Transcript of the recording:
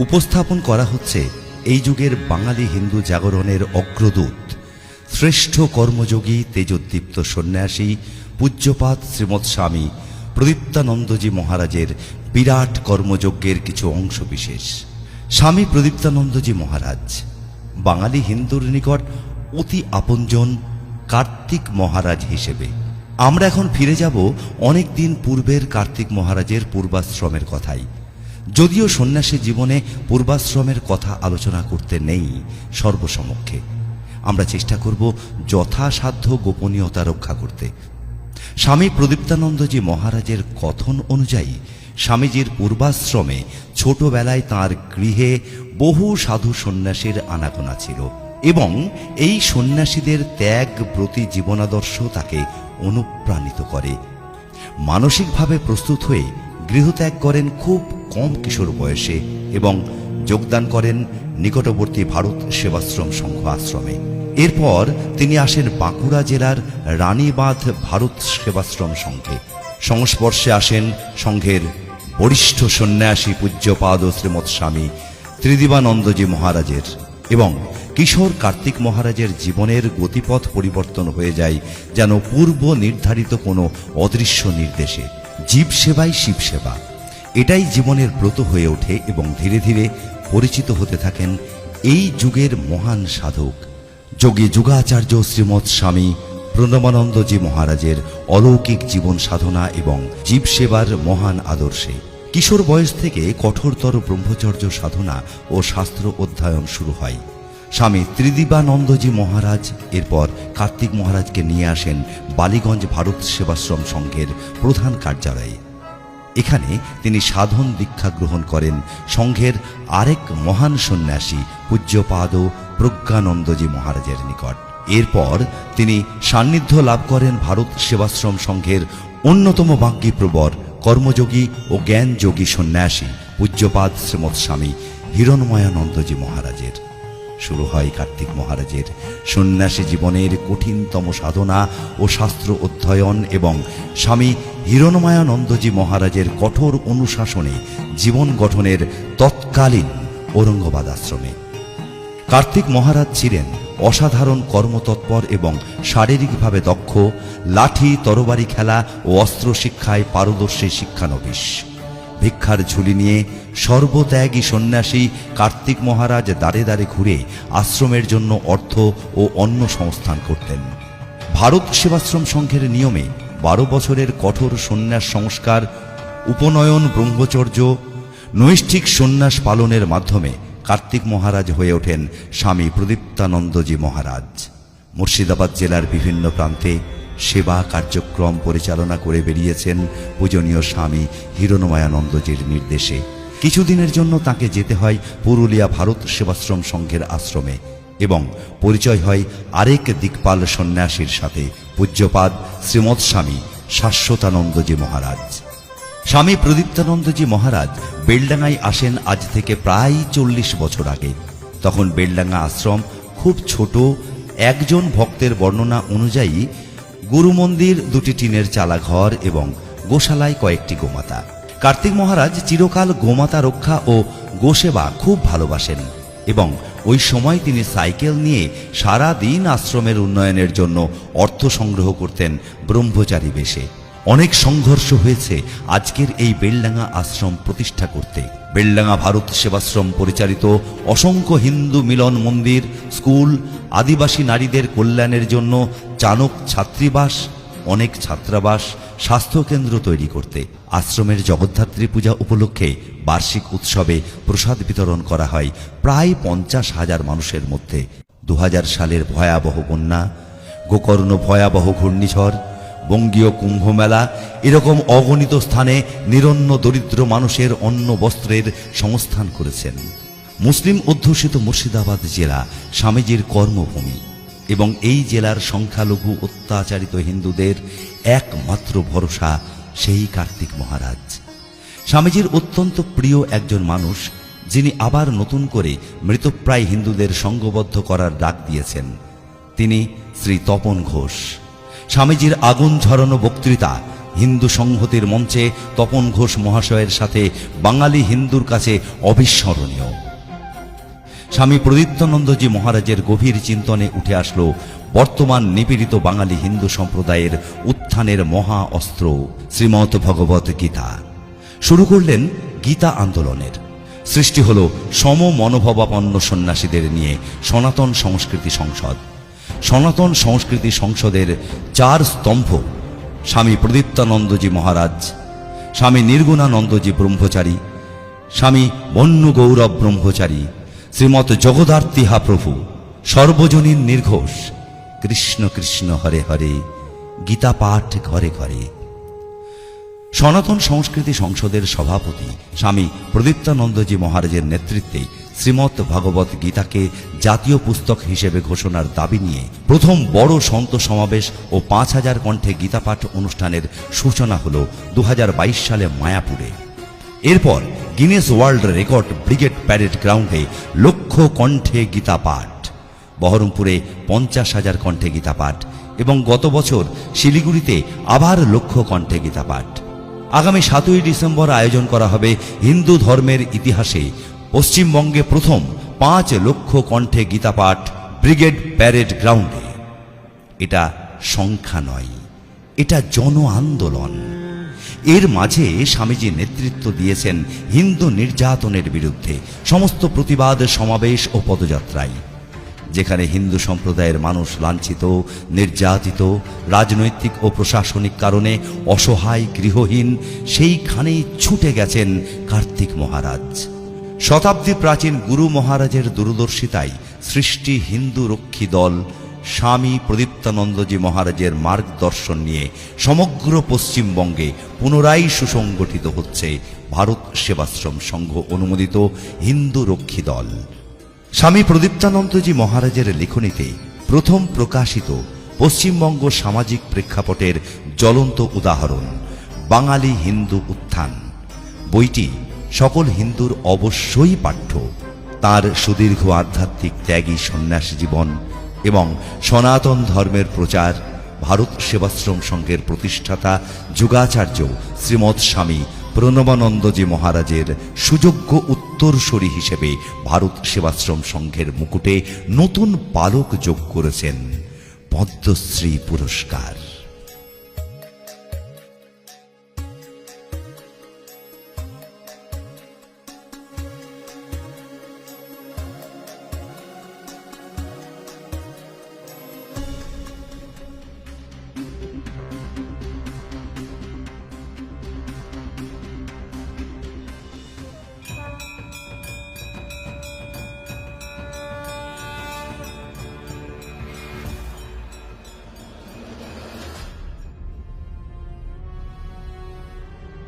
উপস্থাপন করা হচ্ছে এই যুগের বাঙালি হিন্দু জাগরণের অগ্রদূত, শ্রেষ্ঠ কর্মযোগী তেজোদ্দীপ্ত সন্ন্যাসী পূজ্যপাত শ্রীমৎ স্বামী প্রদীপ্তানন্দজি মহারাজের বিরাট কর্মযজ্ঞের কিছু অংশ বিশেষ। স্বামী প্রদীপ্তানন্দজি মহারাজ, বাঙালি হিন্দুর নিকট অতি আপনজন কার্তিক মহারাজ হিসেবে। আমরা এখন ফিরে যাব অনেক দিন পূর্বের কার্তিক মহারাজের পূর্বাশ্রমের কথাই। যদিও সন্ন্যাসী জীবনে পূর্বাশ্রমের কথা আলোচনা করতে নেই সর্বসমক্ষে। আমরা চেষ্টা করব যথাসাধ্য গোপনীয়তা রক্ষা করতে। স্বামী প্রদীপ্তানন্দজি মহারাজের কথন অনুযায়ী স্বামীজির পূর্বাশ্রমে ছোটবেলায় তার গৃহে বহু সাধু সন্ন্যাসীর আনাগোনা ছিল এবং এই সন্ন্যাসীদের ত্যাগ ব্রতী জীবনাদর্শ তাকে অনুপ্রাণিত করে। মানসিকভাবে প্রস্তুত হয়ে গৃহত্যাগ করেন খুব কম কিশোর বয়সে এবং যোগদান করেন নিকটবর্তী ভারত সেবাশ্রম সংঘ আশ্রমে। এরপর তিনি আসেন বাঁকুড়া জেলার রানীবাঁধ ভারত সেবাশ্রম সংঘে। সংস্পর্শে আসেন সংঘের বরিষ্ঠ সন্ন্যাসী পূজ্যপাদ শ্রীমৎ স্বামী ত্রিদিবানন্দজি মহারাজের এবং কিশোর কার্তিক মহারাজের জীবনের গতিপথ পরিবর্তন হয়ে যায় যেন পূর্ব নির্ধারিত কোনো অদৃশ্য নির্দেশে। জীব সেবাই শিব সেবা এটাই জীবনের ব্রত হয়ে ওঠে এবং ধীরে ধীরে পরিচিত হতে থাকেন এই যুগের মহান সাধক, যোগী যুগাচার্য শ্রীমৎ স্বামী প্রণবানন্দজি মহারাজের অলৌকিক জীবন সাধনা এবং জীব সেবার মহান আদর্শে। কিশোর বয়স থেকে কঠোরতর ব্রহ্মচর্য সাধনা ও শাস্ত্র অধ্যয়ন শুরু হয়। স্বামী ত্রিদিবানন্দজি মহারাজ, এরপর কার্তিক মহারাজকে নিয়ে আসেন বালিগঞ্জ ভারত সেবাশ্রম সংঘের প্রধান কার্যালয়ে। এখানে তিনি সাধন দীক্ষা গ্রহণ করেন সংঘের আরেক মহান সন্ন্যাসী পূজ্যপাদ প্রজ্ঞানন্দজি মহারাজের নিকট। এরপর তিনি সান্নিধ্য লাভ করেন ভারত সেবাশ্রম সংঘের অন্যতম বাঙ্গী প্রবর কর্মযোগী ও জ্ঞানযোগী সন্ন্যাসী পূজ্যপাদ শ্রীমৎ স্বামী হিরণময়ানন্দজি মহারাজের। শুরু হয় কার্তিক মহারাজের সন্ন্যাসী জীবনের কঠিনতম সাধনা ও শাস্ত্র অধ্যয়ন এবং স্বামী হিরণমায়ানন্দজি মহারাজের কঠোর অনুশাসনে জীবন গঠনের তৎকালীন ঔরঙ্গাবাদ আশ্রমে। কার্তিক মহারাজ ছিলেন অসাধারণ কর্মতৎপর এবং শারীরিকভাবে দক্ষ, লাঠি, তরবারি খেলা ও অস্ত্র শিক্ষায় পারদর্শী শিক্ষানবিশ। ভিক্ষার ঝুলি নিয়ে সর্বত্যাগী সন্ন্যাসী কার্তিক মহারাজ দাঁড়ে দাঁড়ে ঘুরে আশ্রমের জন্য অর্থ ও অন্য সংস্থান করতেন। ভারত সেবাশ্রম সংঘের নিয়মে বারো বছরের কঠোর সন্ন্যাস সংস্কার, উপনয়ন ব্রহ্মচর্য, নৈষ্ঠিক সন্ন্যাস পালনের মাধ্যমে কার্তিক মহারাজ হয়ে ওঠেন স্বামী প্রদীপ্তানন্দজি মহারাজ। মুর্শিদাবাদ জেলার বিভিন্ন প্রান্তে সেবা কার্যক্রম পরিচালনা করে বেরিয়েছেন পূজনীয় স্বামী হিরণময়ানন্দজির নির্দেশে। কিছুদিনের জন্য তাকে যেতে হয় পুরুলিয়া ভারত সেবাশ্রম সংঘের আশ্রমে এবং পরিচয় হয় আরেক দিকপাল সন্ন্যাসীর সাথে পূজ্যপাদ শ্রীমৎ স্বামী শাশ্বতানন্দজি মহারাজ। স্বামী প্রদীপ্তানন্দজি মহারাজ বেলডাঙ্গায় আসেন আজ থেকে প্রায় চল্লিশ বছর আগে। তখন বেলডাঙ্গা আশ্রম খুব ছোট, একজন ভক্তের বর্ণনা অনুযায়ী গুরু মন্দির দুটি টিনের চালা ঘর এবং গোশালায় কয়েকটি গোমাতা। কার্তিক মহারাজ চিরকাল গোমাতা রক্ষা ও গোসেবা খুব ভালোবাসেন। এবং ওই সময় তিনি সাইকেল নিয়ে সারা দিন আশ্রমের উন্নয়নের জন্য অর্থ সংগ্রহ করতেন ব্রহ্মচারী বেশে। অনেক সংঘর্ষ হয়েছে আজকের এই বেলডাঙ্গা আশ্রম প্রতিষ্ঠা করতে। বেলডাঙ্গা ভারত সেবাশ্রম পরিচালিত অসংখ্য হিন্দু মিলন মন্দির, স্কুল, আদিবাসী নারীদের কল্যাণের জন্য চানক ছাত্রীবাস অনেক ছাত্রাবাস, স্বাস্থ্যকেন্দ্র তৈরি করতে আশ্রমের জগদ্ধাত্রী পূজা উপলক্ষে বার্ষিক উৎসবে প্রসাদ বিতরণ করা হয় প্রায় পঞ্চাশ হাজার মানুষের মধ্যে। দু হাজার সালের ভয়াবহ বন্যা, গোকর্ণ ভয়াবহ ঘূর্ণিঝড়, বঙ্গীয় কুম্ভ মেলা এরকম অগণিত স্থানে নিরন্ন দরিদ্র মানুষের অন্ন বস্ত্রের সংস্থান করেছেন। মুসলিম অধ্যুষিত মুর্শিদাবাদ জেলা স্বামীজির কর্মভূমি। এবং এই জেলার সংখ্যালঘু অত্যাচারিত হিন্দুদের একমাত্র ভরসা সেই কার্তিক মহারাজ। স্বামীজির অত্যন্ত প্রিয় একজন মানুষ, যিনি আবার নতুন করে মৃতপ্রায় হিন্দুদের সঙ্গবদ্ধ করার ডাক দিয়েছেন। তিনি শ্রী তপন ঘোষ। স্বামীজির আগুন ঝরানো বক্তৃতা হিন্দু সংহতির মঞ্চে তপন ঘোষ মহাশয়ের সাথে বাঙালি হিন্দুর কাছে অবিস্মরণীয়। স্বামী প্রদীপ্তানন্দজি মহারাজের গভীর চিন্তনে উঠে আসলো বর্তমান নিপীড়িত বাঙালি হিন্দু সম্প্রদায়ের উত্থানের মহা অস্ত্র, শ্রীমৎ ভগবত গীতা। শুরু করলেন গীতা আন্দোলনের। সৃষ্টি হল সম মনোভাবাপন্ন সন্ন্যাসীদের নিয়ে সনাতন সংস্কৃতি সংসদ। সনাতন সংস্কৃতি সংসদের চার স্তম্ভ, স্বামী প্রদীপ্তানন্দজি মহারাজ, স্বামী নির্গুণানন্দজি ব্রহ্মচারী, স্বামী বন্য গৌরব ব্রহ্মচারী শ্রীমৎ জগদার্তিহা প্রভু, সর্বজনীন নির্ঘোষ, কৃষ্ণ কৃষ্ণ হরে হরে, গীতা পাঠ ঘরে ঘরে। সনাতন সংস্কৃতি সংসদের সভাপতি স্বামী প্রদীপ্তানন্দজি মহারাজের নেতৃত্বে শ্রীমৎ ভাগবত গীতাকে জাতীয় পুস্তক হিসেবে ঘোষণার দাবি নিয়ে প্রথম বড় সন্ত সমাবেশ ও পাঁচ হাজার কণ্ঠে গীতাপাঠ অনুষ্ঠানের সূচনা হল দু হাজার বাইশ সালে মায়াপুরে। এরপর Guinness world record brigade parade গ্রাউন্ডে লক্ষ কণ্ঠে গীতা পাঠ। বহরমপুরে পঞ্চাশ হাজার কণ্ঠে গীতা পাঠ এবং গত বছর শিলিগুড়িতে আবার লক্ষ কণ্ঠে গীতা পাঠ। আগামী সাতই ডিসেম্বর আয়োজন করা হবে হিন্দু ধর্মের ইতিহাসে পশ্চিমবঙ্গে প্রথম পাঁচ লক্ষ কণ্ঠে গীতা পাঠ ব্রিগেড প্যারেড গ্রাউন্ডে। এটা সংখ্যা নয়, এটা জন আন্দোলন। এর মাঝে স্বামীজি নেতৃত্ব দিয়েছেন হিন্দু নির্যাতনের বিরুদ্ধে সমস্ত প্রতিবাদ, সমাবেশ ও পদযাত্রায়। যেখানে হিন্দু সম্প্রদায়ের মানুষ লাঞ্ছিত, নির্যাতিত, রাজনৈতিক ও প্রশাসনিক কারণে অসহায়, গৃহহীন, সেইখানেই ছুটে গেছেন কার্তিক মহারাজ। শতাব্দী প্রাচীন গুরু মহারাজের দূরদর্শিতায় সৃষ্টি হিন্দু রক্ষী দল স্বামী প্রদীপ্তানন্দজি মহারাজের মার্গদর্শন নিয়ে সমগ্র পশ্চিমবঙ্গে পুনরায় সুসংগঠিত হচ্ছে ভারত সেবাশ্রম সংঘ অনুমোদিত হিন্দু রক্ষী দল। স্বামী প্রদীপ্তানন্দজি মহারাজের লেখনীতে প্রথম প্রকাশিত পশ্চিমবঙ্গ সামাজিক প্রেক্ষাপটের জ্বলন্ত উদাহরণ, বাঙালি হিন্দু উত্থান। বইটি সকল হিন্দুর অবশ্যই পাঠ্য। তার সুদীর্ঘ আধ্যাত্মিক ত্যাগী সন্ন্যাস জীবন এবং সনাতন ধর্মের প্রচার, ভারত সেবাশ্রম সংঘের প্রতিষ্ঠাতা যুগাচার্য শ্রীমৎ স্বামী প্রণবানন্দজি মহারাজের সুযোগ্য উত্তরসূরি হিসেবে ভারত সেবাশ্রম সংঘের মুকুটে নতুন পালক যোগ করেছেন পদ্মশ্রী পুরস্কার।